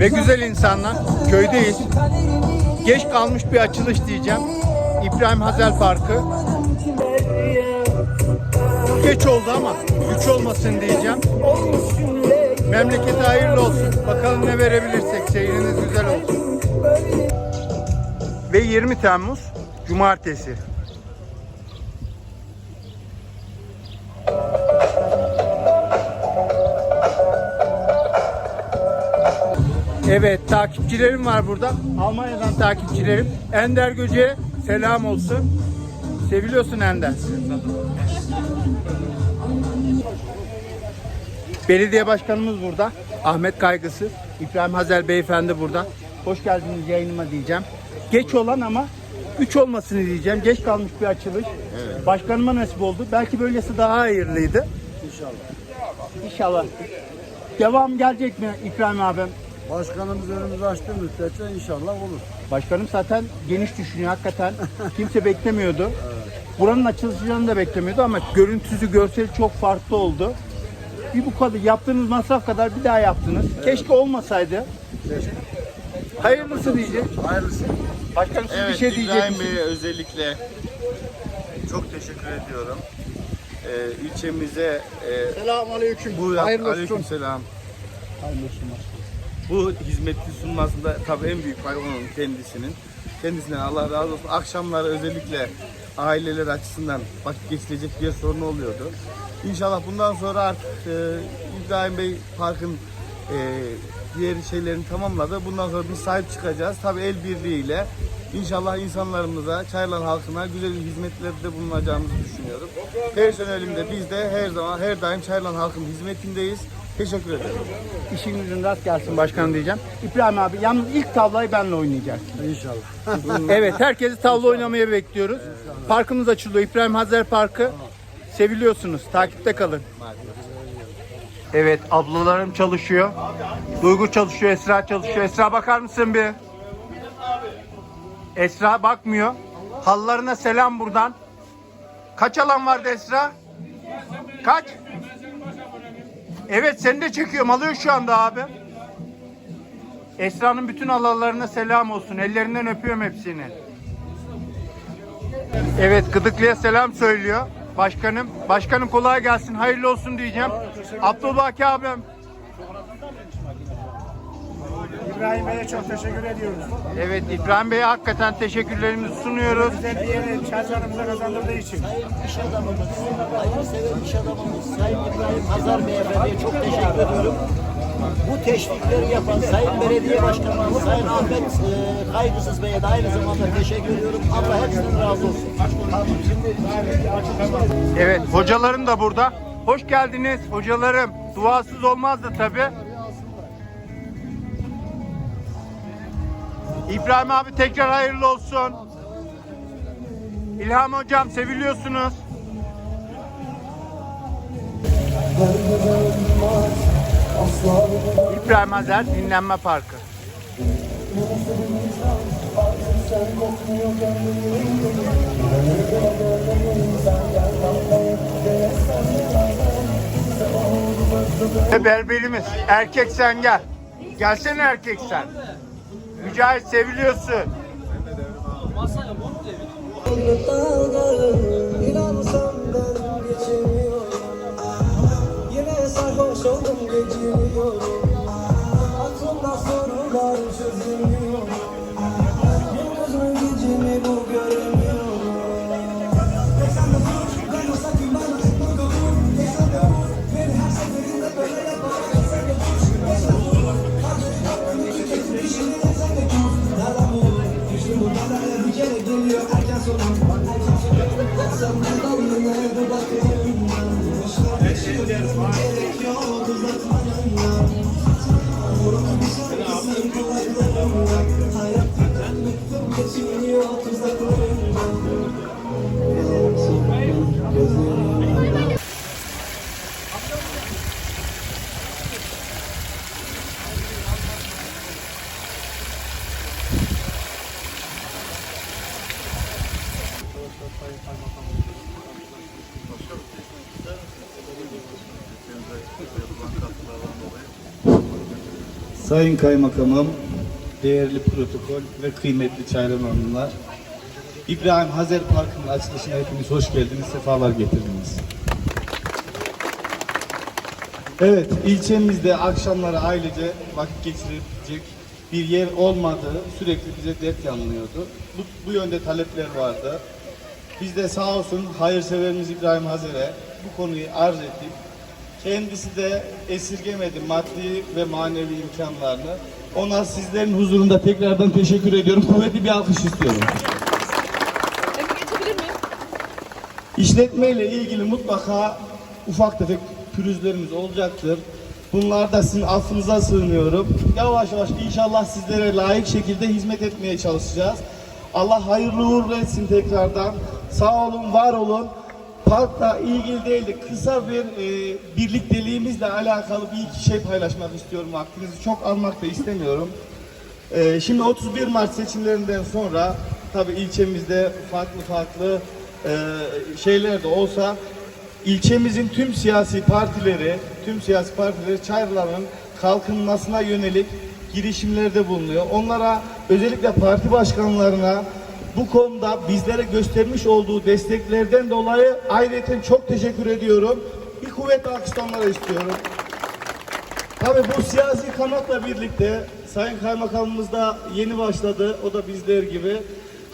Ve güzel insanlar köydeyiz. Geç kalmış bir açılış diyeceğim. İbrahim Hazel Parkı. Geç oldu ama güç olmasın diyeceğim. Memlekete hayırlı olsun. Bakalım ne verebilirsek. Seyriniz güzel olsun. Ve 20 Temmuz Cumartesi. Evet takipçilerim var burada. Almanya'dan takipçilerim. Ender Göce'ye selam olsun. Seviliyorsun Ender. Belediye başkanımız burada. Ahmet Kaygısı. İbrahim Hazel beyefendi burada. Hoş geldiniz yayınıma diyeceğim. Geç olan ama güç olmasını diyeceğim. Geç kalmış bir açılış. Başkanıma nasip oldu. Belki böylesi daha hayırlıydı. İnşallah. İnşallah. Devam gelecek mi İbrahim abim? Başkanımız önümüzü açtı müddetçe inşallah olur. Başkanım zaten geniş düşünüyor hakikaten. Kimse beklemiyordu. Buranın açılacağını da beklemiyordu ama görüntüsü, görseli çok farklı oldu. Bir bu kadar yaptığınız masraf kadar bir daha yaptınız. Keşke olmasaydı. Keşke. Hayırlısı diyecek. Hayırlısı. Başkanım siz Evet, bir şey diyecek İbrahim misiniz? Bey'e özellikle çok teşekkür ediyorum. Ee, ilçemize e, Selamun aleyküm. bu Hayırlı aleyküm olsun. selam. Hayırlı olsun. Bu hizmeti sunmasında tabii en büyük pay onun kendisinin. Kendisinden Allah razı olsun. Akşamları özellikle aileler açısından vakit geçirecek bir sorun oluyordu. İnşallah bundan sonra artık e, İbrahim Bey Park'ın e, diğer şeylerini tamamladı. Bundan sonra biz sahip çıkacağız. Tabii el birliğiyle inşallah insanlarımıza, Çaylan halkına güzel hizmetlerde bulunacağımızı düşünüyorum. Personelimde biz de her zaman her daim Çaylan halkın hizmetindeyiz. Teşekkür ederim. İşinizin rast gelsin başkanım diyeceğim. İbrahim abi yalnız ilk tavlayı benle oynayacak. İnşallah. evet herkesi tavla oynamaya bekliyoruz. Parkımız açılıyor. İbrahim Hazer Parkı. Seviliyorsunuz. Takipte kalın. Evet ablalarım çalışıyor. Duygu çalışıyor, Esra çalışıyor. Esra bakar mısın bir? Esra bakmıyor. Hallarına selam buradan. Kaç alan vardı Esra? Kaç? Evet seni de çekiyorum. Alıyor şu anda abi. Esra'nın bütün alalarına selam olsun. Ellerinden öpüyorum hepsini. Evet Gıdıklı'ya selam söylüyor. Başkanım. Başkanım kolay gelsin. Hayırlı olsun diyeceğim. Abdülbaki abim. İbrahim Bey'e çok teşekkür ediyoruz. Evet İbrahim Bey'e hakikaten teşekkürlerimizi sunuyoruz. Güzel bir yeri şartlarımıza kazandırdığı için. iş adamımız, hayırsever iş adamımız Sayın İbrahim Hazar Beyefendi'ye çok teşekkür ediyorum. Bu teşvikleri yapan Sayın Belediye Başkanımız Sayın Ahmet e, Kaygısız Bey'e de aynı zamanda teşekkür ediyorum. Allah hepsinden razı olsun. Şimdi Evet hocalarım da burada. Hoş geldiniz hocalarım. Duasız olmazdı tabi. İbrahim abi tekrar hayırlı olsun. İlham hocam seviliyorsunuz. İbrahim Azer Dinlenme Parkı. Ve berberimiz. Erkek sen gel. Gelsene erkek sen. Mücahit seviliyorsun. Yine sarhoş oldum geçiriyorum Aklımda sorular Sayın Kaymakamım, değerli protokol ve kıymetli Çaylan Hanımlar. İbrahim Hazer Parkı'nın açılışına hepiniz hoş geldiniz, sefalar getirdiniz. Evet, ilçemizde akşamları ailece vakit geçirilecek bir yer olmadığı sürekli bize dert yanılıyordu. Bu, bu yönde talepler vardı. Biz de sağ olsun hayırseverimiz İbrahim Hazer'e bu konuyu arz ettik. Kendisi de esirgemedi maddi ve manevi imkanlarını. Ona sizlerin huzurunda tekrardan teşekkür ediyorum. Kuvvetli bir alkış istiyorum. İşletme ile ilgili mutlaka ufak tefek pürüzlerimiz olacaktır. Bunlar da sizin affınıza sığınıyorum. Yavaş yavaş inşallah sizlere layık şekilde hizmet etmeye çalışacağız. Allah hayırlı uğurlu etsin tekrardan. Sağ olun, var olun. Parkla ilgili değil de kısa bir e, birlikteliğimizle alakalı bir iki şey paylaşmak istiyorum. Vaktinizi çok almak da istemiyorum. Ee, şimdi 31 Mart seçimlerinden sonra tabii ilçemizde farklı farklı e, şeyler de olsa ilçemizin tüm siyasi partileri, tüm siyasi partileri Çayırlar'ın kalkınmasına yönelik girişimlerde bulunuyor. Onlara özellikle parti başkanlarına bu konuda bizlere göstermiş olduğu desteklerden dolayı ayrıca çok teşekkür ediyorum. Bir kuvvet alkış onlara istiyorum. Tabii bu siyasi kanatla birlikte Sayın Kaymakamımız da yeni başladı. O da bizler gibi.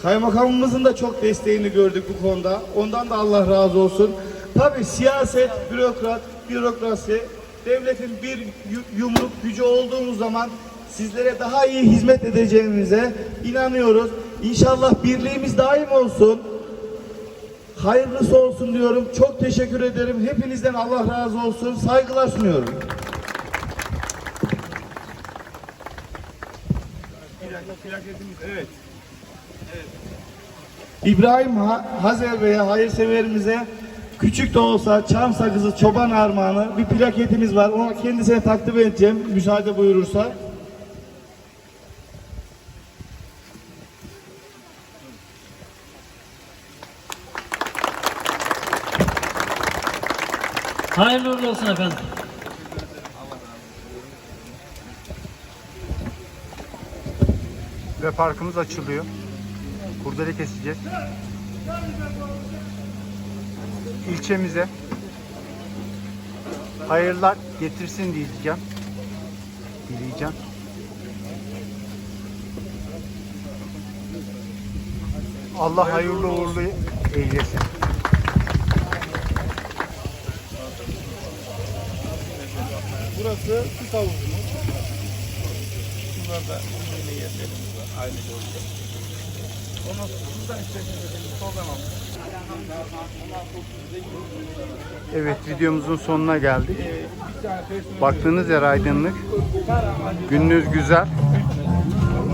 Kaymakamımızın da çok desteğini gördük bu konuda. Ondan da Allah razı olsun. Tabii siyaset, bürokrat, bürokrasi, devletin bir yu- yumruk gücü olduğumuz zaman sizlere daha iyi hizmet edeceğimize inanıyoruz. İnşallah birliğimiz daim olsun. Hayırlısı olsun diyorum. Çok teşekkür ederim. Hepinizden Allah razı olsun. Saygılar sunuyorum. İbrahim Ha- Hazer Bey'e hayırseverimize küçük de olsa çam sakızı çoban armağanı bir plaketimiz var. Onu kendisine takdim edeceğim müsaade buyurursa. Hayırlı uğurlu olsun efendim. Ve parkımız açılıyor. Kurdele keseceğiz. İlçemize hayırlar getirsin diyeceğim. Dileyeceğim. Allah hayırlı uğurlu eylesin. Burası süt havuzumuz. Şunlarda yine yerlerimiz var. Aynı bölge. Ondan sonra buradan isterseniz program Evet videomuzun sonuna geldik. Baktığınız yer aydınlık. Gününüz güzel.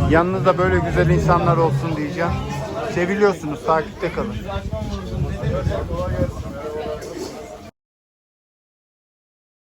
Yanınızda böyle güzel insanlar olsun diyeceğim. Seviliyorsunuz. Takipte kalın.